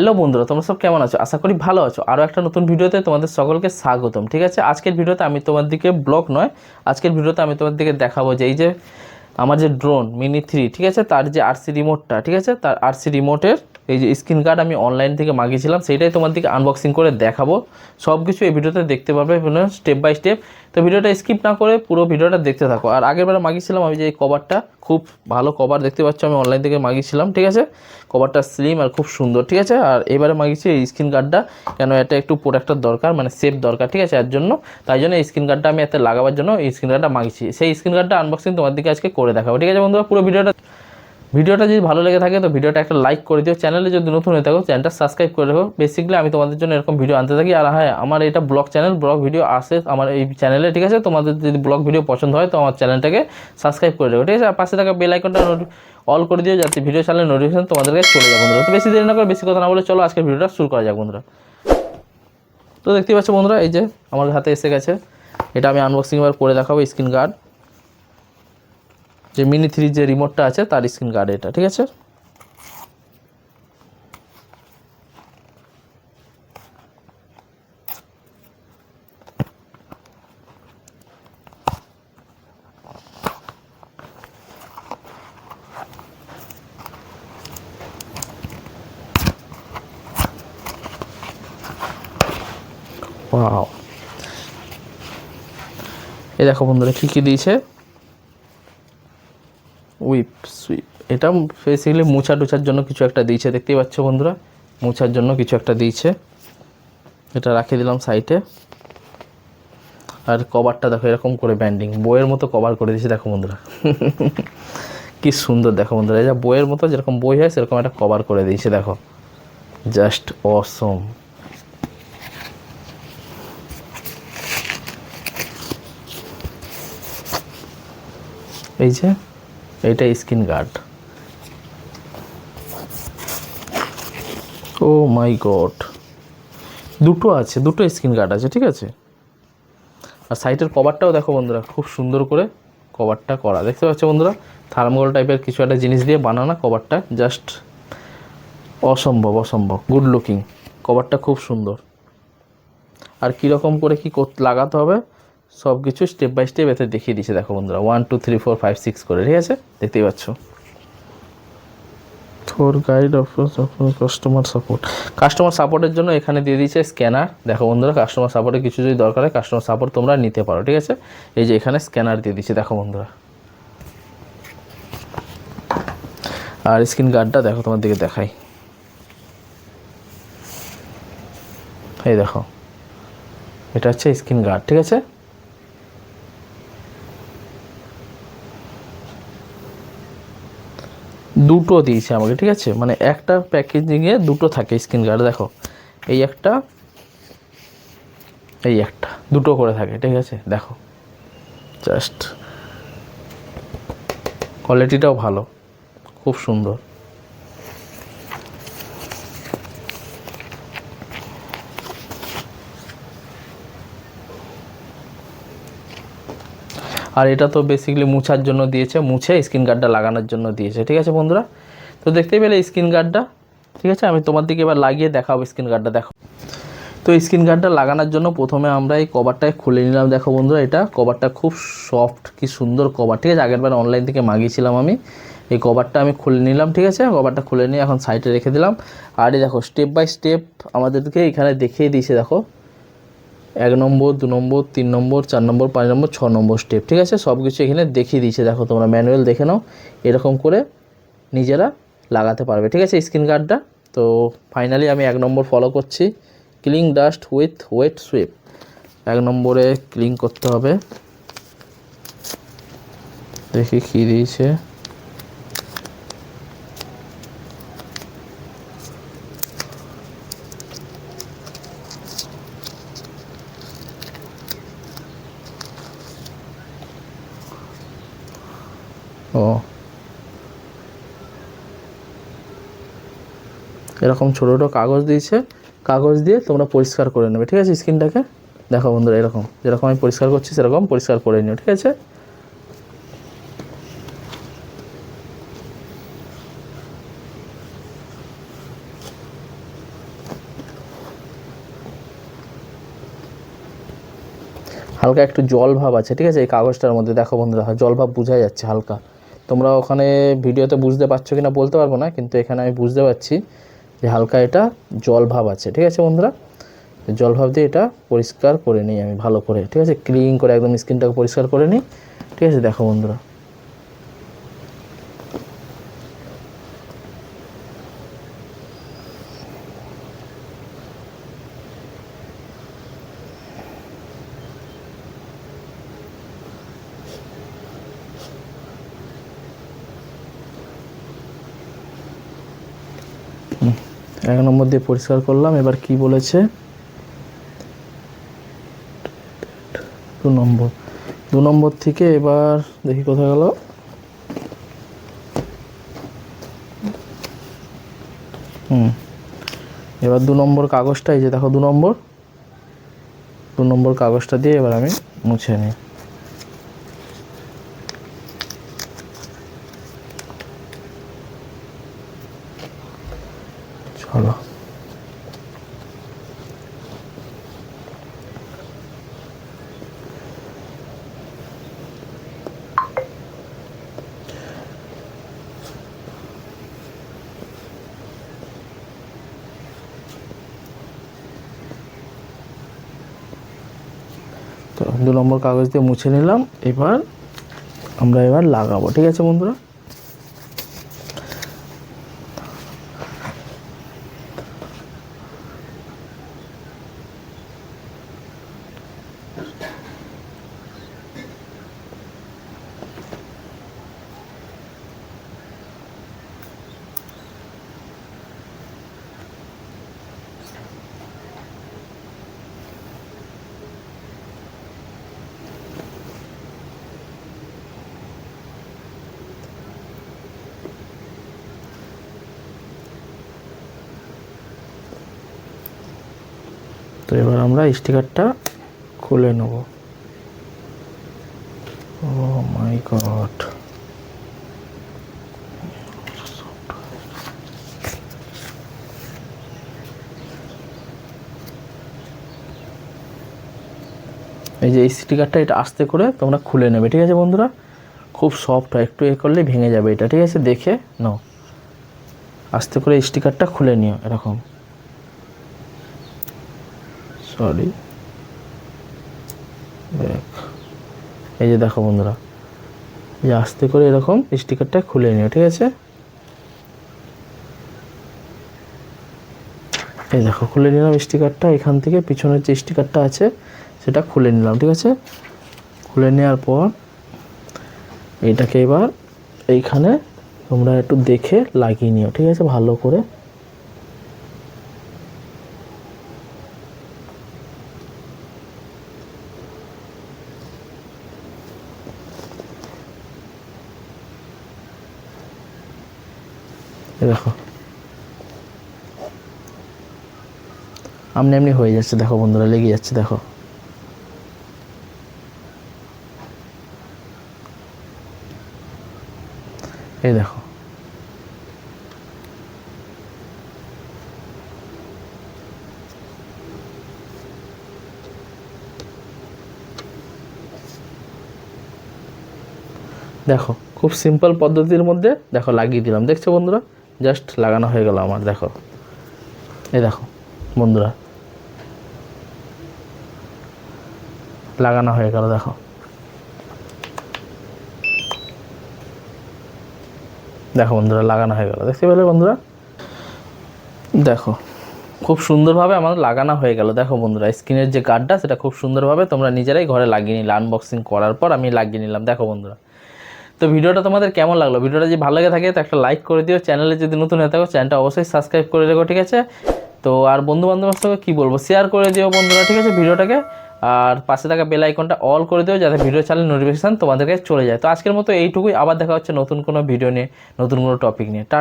Hello বন্ধুরা, তোমরা সব কেমন আছো? আশা করি ভালো আছো। আরও একটা নতুন ভিডিওতে তোমাদের সকলকে স্বাগতম। ঠিক আছে, আজকের ভিডিওতে আমি তোমার দিকে ব্লগ নয়, আজকের ভিডিওতে আমি তোমার দিকে দেখাবো যে এই যে আমার যে ড্রোন মিনি থ্রি ঠিক আছে, তার যে আরসি রিমোটটা ঠিক আছে, তার আরসি রিমোটের এই যে স্ক্রিন গার্ড আমি অনলাইন থেকে মাগিয়েছিলাম সেটাই তোমার দিকে আনবক্সিং করে দেখাবো। সব কিছু এই ভিডিওতে দেখতে পারবে স্টেপ বাই স্টেপ তো ভিডিওটা স্কিপ না করে পুরো ভিডিওটা দেখতে থাকো। আর আগের বার মাগিয়েছিলাম আমি যে এই কভারটা খুব ভালো কভার দেখতে পাচ্ছ আমি অনলাইন থেকে মাগিয়েছিলাম, ঠিক আছে? কভারটা স্লিম আর খুব সুন্দর, ঠিক আছে? আর এবারে মাগিয়েছি এই স্ক্রিন গার্ডটা কেন এটা একটু প্রোডাক্টের দরকার মানে সেফ দরকার, ঠিক আছে? এর জন্য, তাই জন্য এই স্ক্রিন গার্ডটা আমি এতে লাগাবার জন্য এই স্ক্রিন গার্ডটা মাগিয়েছি। সেই স্ক্রিন গার্ডটা আনবক্সিং তোমার দিকে আজকে করে দেখাবো, ঠিক আছে বন্ধুরা? পুরো ভিডিওটা ভিডিওটা যদি ভালো লেগে থাকে, তো ভিডিওটা একটা লাইক করে দিও। চ্যানেলে যদি নতুন হয়ে থাকো চ্যানেলটা সাবস্ক্রাইব করে রাখো। বেসিক্যালি আমি তোমাদের জন্য এরকম ভিডিও আনতে থাকি। আর হ্যাঁ আমার এটা ব্লগ চ্যানেল ব্লগ ভিডিও আসে আমার এই চ্যানেলে ঠিক আছে? তোমাদের যদি ব্লগ ভিডিও পছন্দ হয়, তো আমার চ্যানেলটাকে সাবস্ক্রাইব করে রাখো, ঠিক আছে? আর পাশে থাকা বেল আইকনটা অল করে দিও, যাতে ভিডিও চ্যানেলের নোটিফিকেশন তোমাদের কাছে চলে যাবে বন্ধুরা। তো বেশি দেরি না করে বেশি কথা না বলে চলো আজকের ভিডিওটা শুরু করা যাক, বন্ধুরা। তো দেখতে পাচ্ছ, বন্ধুরা, এই যে আমার হাতে এসে গেছে। এটা আমি আনবক্সিং এবার করে দেখাবো স্ক্রিন গার্ড যে মিনি থ্রি যে রিমোটটা আছে, তার স্ক্রিন গার্ড এটা, ঠিক আছে? এই দেখো বন্ধুরা কী কী দিয়েছে। উইপ সুইপ এটা বেসিক্যালি মোছা টুছার জন্য কিছু একটা দিয়েছে, দেখতেই পাচ্ছ বন্ধুরা? মোছার জন্য কিছু একটা দিয়েছে। এটা রাখে দিলাম সাইডে। আর কভারটা দেখো, এরকম করে ব্যান্ডিং বইয়ের মতো কভার করে দিয়েছে, দেখো বন্ধুরা। কি সুন্দর, দেখো বন্ধুরা। যা বইয়ের মতো যেরকম বই হয়, সেরকম একটা কভার করে দিয়েছে, দেখো। জাস্ট অসম এই যে এইটা skin guard. Oh my god. দুটো আছে, দুটো স্কিন গার্ড আছে, ঠিক আছে? আর সাইটের কভারটাও দেখো বন্ধুরা, খুব সুন্দর করে কভারটা করা। দেখতে পাচ্ছ বন্ধুরা? থার্মোল টাইপের কিছু একটা জিনিস দিয়ে বানানো কভারটা, জাস্ট অসম্ভব অসম্ভব গুড লুকিং কভারটা খুব সুন্দর। আর কীরকম করে কী লাগাতে হবে? সব কিছু স্টেপ বাই স্টেপ এতে দেখিয়ে দিয়েছে। দেখো বন্ধুরা one two three four five six করে, ঠিক আছে? দেখতেই পাচ্ছ? Four guide customer support customer সাপোর্টের জন্য এখানে দিয়ে দিয়েছে স্ক্যানার দেখো বন্ধুরা কাস্টমার সাপোর্টে কিছু যদি দরকার হয় কাস্টমার সাপোর্ট তোমরা নিতে পারো, ঠিক আছে? এই যে এখানে স্ক্যানার দিয়ে দিয়েছে, দেখো বন্ধুরা। আর স্ক্রিন গার্ডটা দেখো, তোমার দিকে দেখাই। এই দেখো, এটা হচ্ছে স্ক্রিন গার্ড ঠিক আছে? দুটো দিয়েছে আমাকে, ঠিক আছে? মানে একটা প্যাকেজিংয়ে দুটো থাকে স্ক্রিন গার্ড দেখো। এই একটা এই একটা, দুটো করে থাকে, ঠিক আছে? দেখো। জাস্ট কোয়ালিটিটাও ভালো, খুব সুন্দর। আর এটা তো বেসিক্যালি মুছার জন্য দিয়েছে, মুছে স্ক্রিন গার্ডটা লাগানোর জন্য দিয়েছে, ঠিক আছে বন্ধুরা? তো দেখতেই পেলে স্ক্রিন গার্ডটা ঠিক আছে? আমি তোমার দিকে এবার লাগিয়ে দেখাবো স্ক্রিন গার্ডটা দেখো। তো স্ক্রিন গার্ডটা লাগানোর জন্য প্রথমে আমরা এই কভারটায় খুলে নিলাম, দেখো বন্ধুরা এটা। কভারটা খুব সফট কি সুন্দর কভার, ঠিক আছে? আগেরবার অনলাইন থেকে মাগিয়েছিলাম আমি। এই কভারটা আমি খুলে নিলাম, ঠিক আছে? কভারটা খুলে নিয়ে এখন সাইডে রেখে দিলাম। আর এই দেখো স্টেপ বাই স্টেপ আমাদেরকে এখানে দেখিয়ে দিয়েছে, দেখো। এক নম্বর, দু নম্বর, তিন নম্বর, চার নম্বর, পাঁচ নম্বর, ছ নম্বর স্টেপ ঠিক আছে? সব কিছু এখানে দেখিয়ে দিয়েছে, দেখো তোমরা ম্যানুয়াল দেখে নাও। এরকম করে নিজেরা লাগাতে পারবে। ঠিক আছে স্ক্রিন গার্ডটা তো ফাইনালি আমি এক নম্বর ফলো করছি। Cling dust with wet sweep এক নম্বরে ক্লিং করতে হবে। দেখি কী দিয়েছে। ও এরকম ছোটো ছোটো কাগজ দিয়েছে, কাগজ দিয়ে তোমরা পরিষ্কার করে নেবে, ঠিক আছে? স্কিনটাকে দেখো বন্ধুরা, এরকম, যেরকম আমি পরিষ্কার করছি সেরকম পরিষ্কার করে নিও, ঠিক আছে? হালকা একটু জল ভাব আছে, ঠিক আছে? এই কাগজটার মধ্যে, দেখো বন্ধুরা, জল ভাব বোঝা যাচ্ছে হালকা। তোমরা ওখানে ভিডিওতে বুঝতে পারছ কি না বলতে পারব না, কিন্তু এখানে আমি বুঝতে পারছি যে হালকা এটা জল ভাব আছে, ঠিক আছে বন্ধুরা? জল ভাব দিয়ে এটা পরিষ্কার করে নিই আমি ভালো করে, ঠিক আছে? ক্লিন করে একদম স্কিনটাকে পরিষ্কার করে নিই, ঠিক আছে? দেখো বন্ধুরা। এক নম্বর দিয়ে পরিষ্কার করলাম। এবার কি বলেছে? দু নম্বর। দু নম্বর থেকে এবার দেখি কোথায় গেল। হুম। এবার দু নম্বর কাগজটা, এই যে দেখো দু নম্বর। দু নম্বর কাগজটা দিয়ে এবার আমি মুছে নিই। তো দু নম্বর কাগজ দিয়ে মুছে নিলাম। এবার আমরা এবার লাগাবো। ঠিক আছে বন্ধুরা? তো এবার আমরা স্টিকারটা খুলে নেব। Oh my god. এই যে এই স্টিকারটা এটা আস্তে করে তোমরা খুলে নেবে, ঠিক আছে বন্ধুরা? খুব সফট হয় একটু এ করলে ভেঙে যাবে এটা, ঠিক আছে? দেখে নাও। আস্তে করে স্টিকারটা খুলে নিও, এরকম। সরি এই যে দেখো বন্ধুরা যে আস্তে করে এরকম স্টিকারটা খুলে নিও, ঠিক আছে? এই দেখো, খুলে নিলাম স্টিকারটা, এখান থেকে পিছনের যে স্টিকারটা আছে, সেটা খুলে নিলাম, ঠিক আছে? খুলে নেওয়ার পর এটাকে এবার এইখানে তোমরা একটু দেখে লাগিয়ে নিও, ঠিক আছে? ভালো করে দেখো। আমনি এমনি হয়ে যাচ্ছে, দেখো বন্ধুরা, লেগে যাচ্ছে, দেখো। এই দেখো। দেখো, খুব সিম্পল পদ্ধতির মধ্যে, দেখো লাগিয়ে দিলাম। দেখছ বন্ধুরা? জাস্ট লাগানো হয়ে গেল আমার, দেখো। এই দেখো, বন্ধুরা। লাগানো হয়ে গেল, দেখো। দেখো বন্ধুরা, লাগানো হয়ে গেল। দেখতে পেলে বন্ধুরা? দেখো, খুব সুন্দরভাবে আমার লাগানো হয়ে গেল। দেখো বন্ধুরা, স্ক্রিনের যে গার্ডটা সেটা খুব সুন্দরভাবে তোমরা নিজেরাই ঘরে লাগিয়ে নিলে। আনবক্সিং করার পর আমি লাগিয়ে নিলাম। দেখো বন্ধুরা তো ভিডিওটা তোমাদের কেমন লাগল? ভিডিওটা যদি ভালো লাগে থাকে, তো একটা লাইক করে দিও। চ্যানেলে যদি নতুন হয়ে থাকো চ্যানেলটা অবশ্যই সাবস্ক্রাইব করে রেখো, ঠিক আছে? তো আর বন্ধু বান্ধবের সঙ্গে কী বলব? শেয়ার করে দিও বন্ধুরা, ঠিক আছে, ভিডিওটাকে। আর পাশে থাকা বেল আইকনটা অল করে দিও, যাতে ভিডিও চালে নোটিফিকেশান কাছে চলে যায়। তো আজকের মতো এইটুকুই। আবার দেখা হচ্ছে নতুন কোনো ভিডিও নিয়ে, নতুন কোনো টপিক নিয়ে। টা